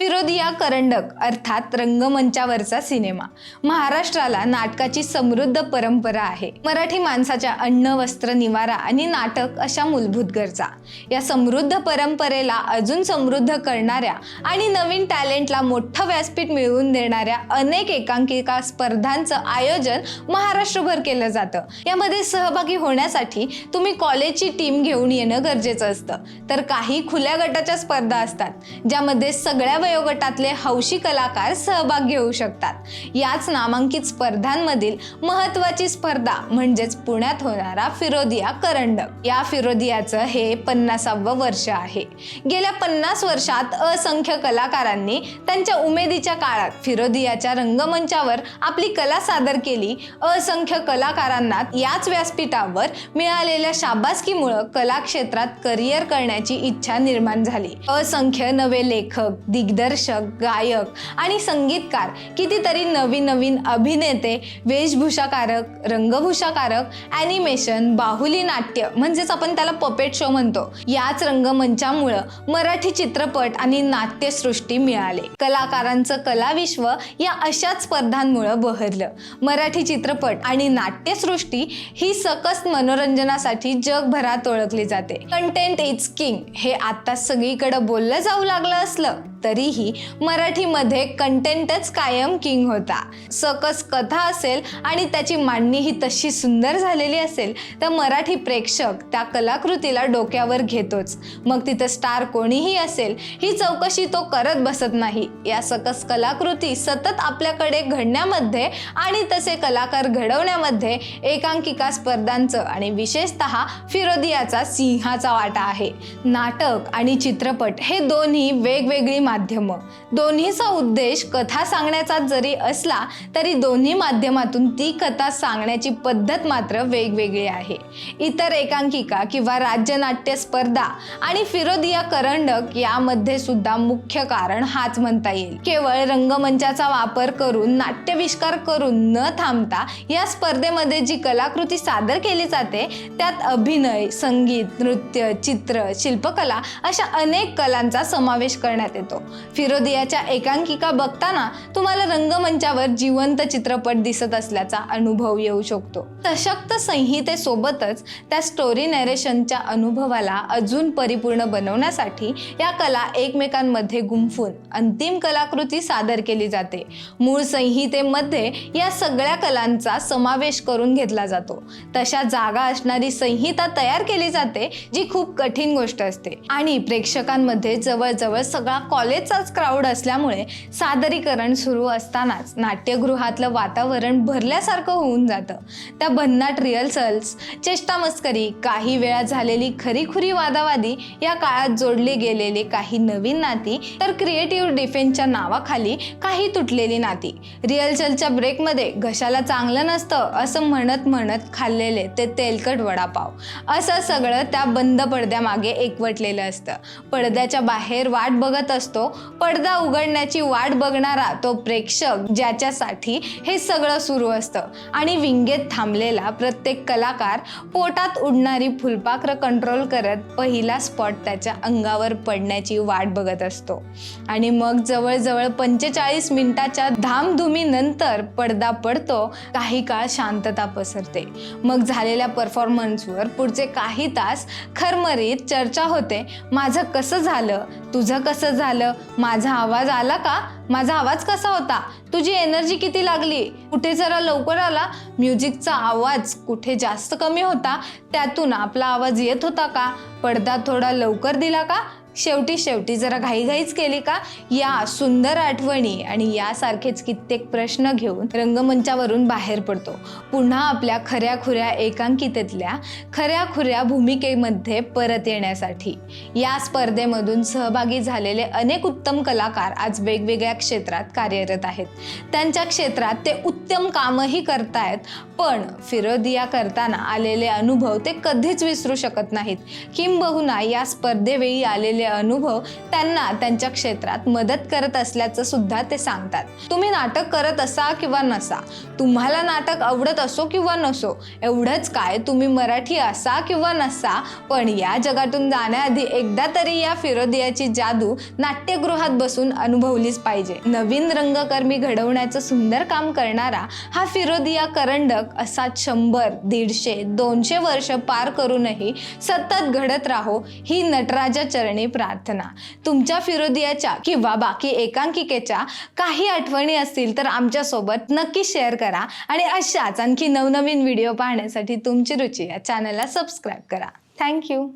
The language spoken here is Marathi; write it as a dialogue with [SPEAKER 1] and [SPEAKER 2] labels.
[SPEAKER 1] फिरोदिया करंडक अर्थात रंगमंचावरचा सिनेमा. महाराष्ट्राला नाटकाची समृद्ध परंपरा आहे. मराठी माणसाच्या अन्न वस्त्र निवारा आणि नाटक अशा मूलभूत गरजा. या समृद्ध परंपरेला अजून समृद्ध करणाऱ्या आणि नवीन टॅलेंटला मोठं व्यासपीठ मिळवून देणाऱ्या अनेक एकांकिका स्पर्धांचं आयोजन महाराष्ट्रभर केलं जातं. यामध्ये सहभागी होण्यासाठी तुम्ही कॉलेजची टीम घेऊन येणं गरजेचं असतं. तर काही खुल्या गटाच्या स्पर्धा असतात ज्यामध्ये सगळ्या वयोगटातले हौशी कलाकार सहभाग घेऊ शकतात. याच नामांकित स्पर्धांमधील महत्वाची स्पर्धा म्हणजेच पुण्यात होणारा फिरोदिया करंडक. या फिरोदियाचं हे पन्नासावं वर्ष आहे. गेल्या पन्नास वर्षात असंख्य कलाकारांनी त्यांच्या उमेदीच्या काळात फिरोदियाच्या रंगमंचावर आपली कला सादर केली. असंख्य कलाकारांना याच व्यासपीठावर मिळालेल्या शाबासकीमुळं कला क्षेत्रात करिअर करण्याची इच्छा निर्माण झाली. असंख्य नवे लेखक दिग्दर्शक गायक आणि संगीतकार कितीतरी नवीन नवीन अभिनेते वेशभूषाकारक रंगभूषाकारक ॲनिमेशन बाहुली नाट्य म्हणजेच आपण त्याला पपेट शो म्हणतो. याच रंगमंचामुळं मराठी चित्रपट आणि नाट्यसृष्टी मिळाले. कलाकारांचं कलाविश्व या अशाच स्पर्धांमुळं बहरलं. मराठी चित्रपट आणि नाट्यसृष्टी ही सकस मनोरंजनासाठी जगभरात ओळखली जाते. कंटेंट इज किंग हे आता सगळीकडे बोललं जाऊ लागलं असलं. तरीही मराठीमध्ये कंटेंटच कायम किंग होता. सकस कथा असेल आणि त्याची मांडणी ही तशी सुंदर झालेली असेल तर मराठी प्रेक्षक त्या कलाकृतीला डोक्यावर घेतोच. मग तिथं स्टार कोणीही असेल ही चौकशी तो करत बसत नाही. या सकस कलाकृती सतत आपल्याकडे घडण्यामध्ये आणि तसे कलाकार घडवण्यामध्ये एकांकिका स्पर्धांचं आणि विशेषतः फिरोदियाचा सिंहाचा वाटा आहे. नाटक आणि चित्रपट हे दोन्ही वेगवेगळी माध्यमं. दोन्हीचा उद्देश कथा सांगण्याचा जरी असला तरी दोन्ही माध्यमातून ती कथा सांगण्याची पद्धत मात्र वेगवेगळी आहे. इतर एकांकिका किंवा राज्यनाट्य स्पर्धा आणि फिरोदिया करंडक यामध्ये सुद्धा मुख्य कारण हाच म्हणता येईल. केवळ रंगमंचाचा वापर करून नाट्यविष्कार करून न थांबता या स्पर्धेमध्ये जी कलाकृती सादर केली जाते त्यात अभिनय संगीत नृत्य चित्र शिल्पकला अशा अनेक कलांचा समावेश करण्यात येतो. फिरोदियाच्या एकांकिका बघताना तुम्हाला रंगमंचावर जिवंत चित्रपट दिसत असल्याचा अनुभव येऊ शकतो. सशक्त संहितेसोबतच त्या स्टोरी नरेशनच्या अनुभवाला अजून परिपूर्ण बनवण्यासाठी या कला एकमेकांमध्ये गुंफून अंतिम कलाकृती सादर केली जाते. मूळ संहितेमध्ये या सगळ्या कलांचा समावेश करून घेतला जातो. तशा जागा असणारी संहिता तयार केली जाते जी खूप कठीण गोष्ट असते. आणि प्रेक्षकांमध्ये जवळजवळ सगळा कॉल कॉलेजचाच क्राऊड असल्यामुळे सादरीकरण सुरू असतानाच नाट्यगृहातलं वातावरण भरल्यासारखं होऊन जातं. त्या भन्नाट रिहर्सल्स चेष्टा मस्करी काही वेळा झालेली खरीखुरी वादावादी या काळात जोडले गेलेले काही नवीन नाती तर क्रिएटिव्ह डिफेन्सच्या नावाखाली काही तुटलेली नाती. रिहर्सलच्या ब्रेकमध्ये घशाला चांगलं नसतं असं म्हणत म्हणत खाल्लेले ते तेलकट वडापाव. असं सगळं त्या बंद पडद्यामागे एकवटलेलं असतं. पडद्याच्या बाहेर वाट बघत असतो. पडदा उघडण्याची वाट बघणारा तो प्रेक्षक ज्याच्यासाठी हे सगळं सुरू असतं. आणि विंगेत थांबलेला प्रत्येक कलाकार पोटात उडणारी फुलपाखरं कंट्रोल करत पहिला स्पॉट त्याच्या अंगावर पडण्याची वाट बघत असतो. आणि मग जवळजवळ पंचेचाळीस मिनिटाच्या धामधुमीनंतर पडदा पडतो काही काळ शांतता पसरते. मग झालेल्या परफॉर्मन्सवर पुढचे काही तास खरमरीत चर्चा होते. माझं कसं झालं? तुझं कसं झालं? झालं माझा आवाज आला का? माझा आवाज कसा होता? तुझी एनर्जी किती लागली? कुठे जरा लवकर आला? म्युझिकचा आवाज कुठे जास्त कमी होता? त्यातून आपला आवाज येत होता का? पडदा थोडा लवकर दिला का? शेवटी शेवटी जरा घाईघाईच केली का या सुंदर आठवणी आणि यासारखेच कित्येक प्रश्न घेऊन रंगमंचावरून बाहेर पडतो. पुन्हा आपल्या खऱ्या खुऱ्या एकांकितेतल्या खऱ्या खुऱ्या भूमिकेमध्ये परत येण्यासाठी. या स्पर्धेमधून सहभागी झालेले अनेक उत्तम कलाकार आज वेगवेगळ्या क्षेत्रात कार्यरत आहेत. त्यांच्या क्षेत्रात ते उत्तम कामही करतायत पण फिरोदिया करताना आलेले अनुभव ते कधीच विसरू शकत नाहीत. किंबहुना या स्पर्धेवेळी आलेले अनुभव त्यांना त्यांच्या क्षेत्रात मदत करत असल्याचं सुद्धा ते सांगतात. तुम्ही नाटक करत असा किंवा नसा तुम्हाला नाटक आवडत असो किंवा नसो एवढंच काय तुम्ही मराठी असा किंवा नसा पण या जगातून जाण्याआधी एकदा तरी या फिरोदियाची जादू नाट्यगृहात बसून अनुभवलीच पाहिजे. नवीन रंगकर्मी घडवण्याचं सुंदर काम करणारा हा फिरोदिया करंडक असा शंभर दीडशे दोनशे वर्ष पार करूनही सतत घडत राहो ही नटराजा चरणी प्रार्थना. तुमच्या फिरोदियाच्या किंवा बाकी एकांकिकेच्या काही आठवणी असतील तर आमच्यासोबत नक्की शेअर करा आणि अशाच आणखी नवनवीन व्हिडिओ पाहण्यासाठी तुमची रुची या चॅनलला सबस्क्राईब करा. थँक्यू